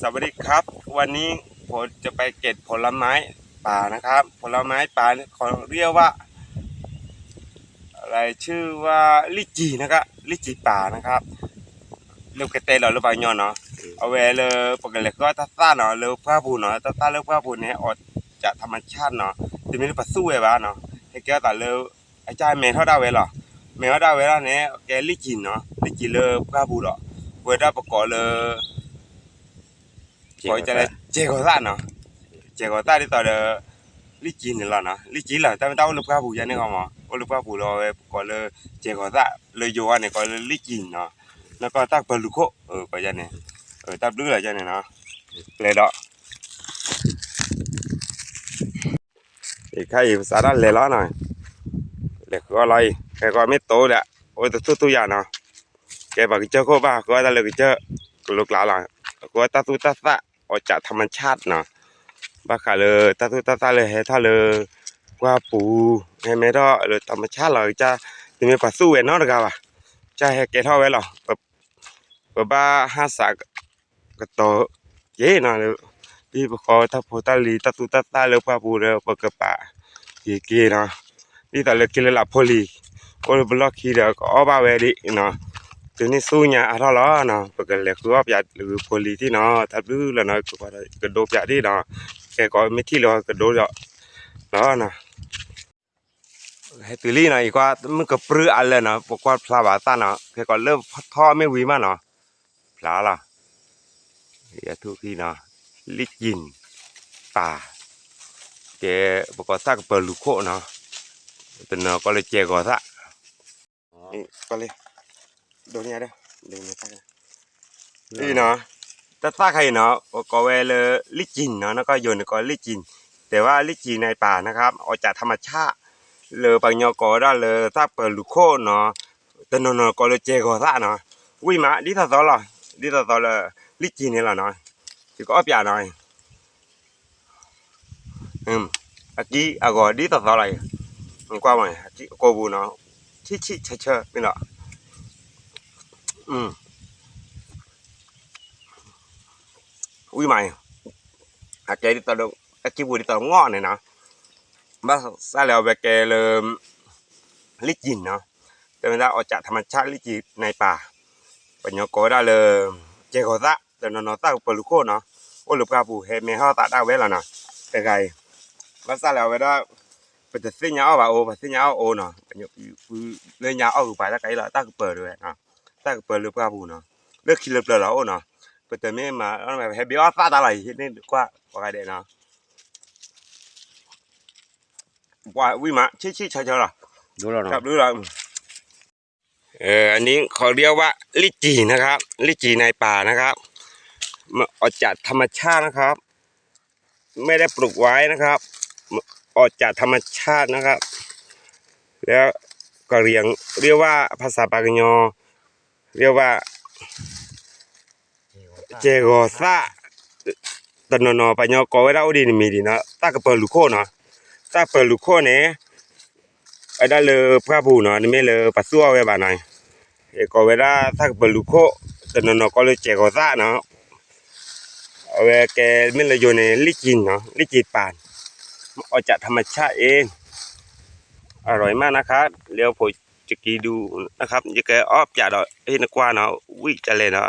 สวัสดีครับ วันนี้ผมจะไปเก็บผลไม้ป่านะครับ ผลไม้ป่าเขาเรียกว่า อะไรชื่อว่าลิจีนะครับลิจีป่านะครับเรียกกระเตยเหรอหรือเปล่าย้อนเนาะเอาไว้เลยปกติก็ตัดซ่าเนาะเลือกผ้าผูเนาะตัดซ่าเลือกผ้าผูเนี่ยออกจากธรรมชาติเนาะจะไม่ได้ปัสสู้ไว้บ้าเนาะให้แกตัดเลือกไอ้ใจเมย์เท่าได้ไวหรอเมย์เท่าได้ไว้แล้วเนี่ยแกลิจีเนาะลิจีเลือกผ้าผูหรอเวลาประกอบเลย có cho nên chế có ra nó chế có ta đi tàu được lý chín nữa là nó lý chín là tao tao lúc cao bù ra này không mà có lúc cao bù rồi có là chế có ra lời dù anh này có là lý chín nó nó có tác bờ lục hộ ở cái chân này ở tác đứa là chân này nó lệ đó thì khai xã đó lệ đó này lệ có lại cái có mấy tối đã ôi tôi tôi tôi giờ nó cái bà cái chơi cô ba có ta là cái chơi lúc lạ là có ta tu ta ta ออกจากธรรมชาติเนาะบ้าขาเลยตาตุตาตาเลยให้ท่าเลยกว่าปูให้ไม่ได้เลยธรรมชาติเราจะจะมีปัสสู้เนาะนะครับว่าจะให้แกท่าไว้หรอแบบบ้าห้าสากก็โตเย่เนาะที่พอถ้าพตาลีตาตุตาตาเลยกว่าปูเลยปกปะเก๋ๆเนาะนี่ตาเลยกินเลยละพอลีก็บล็อกคีเดียวก็อ้อบ้าเวดิเนาะ ตัวนี้สู้เนี่ยอะไรล่ะนะปกติเล็กตัวใหญ่หรือพลีที่นะทับดูแล้วนะก็กระโดดใหญ่ที่นะแกก็ไม่ที่เลยกระโดดแล้วนะให้ตุลีนะอีกว่ามันก็ปลื้ออะไรนะปกว่าพลาบาตานะแกก็เริ่มท่อไม่วีมานะพลาล่ะอย่าทุกทีนะลิกินต่าแกปกติก็เปิดลูกโคนะแต่เนาะก็เลยเจก็ซะก็เลย đồ nhà đây đừng nhà ta đi nó ta ta hay nó có về là lít chìn nó nó có dồn có lít chìn แต่ว่าลิจีในป่านะครับออกจากธรรมชาติเลยปังยอก็ได้เลยถ้าเปิดลูกโคเนาะแต่นนก็เลยเจก็ซะเนาะวิ่งมาดิถ้าต่อละดิถ้าต่อละลิจีนี่ละเนาะ thì có ấp nhà này ừ aquí à gọi đi tao tao này qua mày aquí cô bù nó chi chi chơi chơi bên đó อื อืมอุ้ยใหม่หากแกที่ตอนอากิบูที่ตอนงอเนี่ยนะมาซาแล้วแบบแกเริ่มลิจินเนาะแต่ไม่ได้ออกจากธรรมชาติลิจินในป่าปัญญาโกได้เลยเจโกซะแต่นอนตาเปลุโคเนาะโอ้ลูกกาปูเฮเมฮาตาได้เวลานะแต่ไงมาซาแล้วไปได้เป็นแต่สิ่งยาวว่าโอ้เป็นสิ่งยาวโอ้เนาะปัญญาเลยยาวเอาไปแล้วไกลละตาเปิดด้วยเนาะ ta cái bờ lụp qua bù nó nước khi lụp lờ lỗ nó bữa tới mấy mà nó mà hay bị ót ta lại nên qua qua cái đấy nó qua uy mà chết chết chơi chơi rồi ดูแล้วครัเนาะบรู้แล้วเอออันนี้เขาเรียกว่าลิจีนะครับ ลิจีในป่านะครับมาออกจากธรรมชาตินะครับ ไม่ได้ปลูกไว้นะครับออกจากธรรมชาตินะครับ แล้วก็เรียงเรียกว่าภาษาปากยอ เรียกว่าเจโกซาตนนอปัญญาก็ไว้ได้ดีมีดีนะตากเปิดลูกโคเนาะตาเปิดลูกโคเนี่ยไอ้ได้เลยพระผู้เนาะนี่ไม่เลยปัสสาวะไว้บ้านไหนเอก็ไว้ได้ตากเปิดลูกโคตนนอก็เลยเจโกซาเนาะเอาไว้แกไม่เลยอยู่ในลิจินเนาะลิจิปานออกจากธรรมชาติเองอร่อยมากนะครับเดี๋ยวผม จะกีดูนะครับจะแกออบจ่าดอกเฮนักว่าเนาะวิจะเลยเนาะ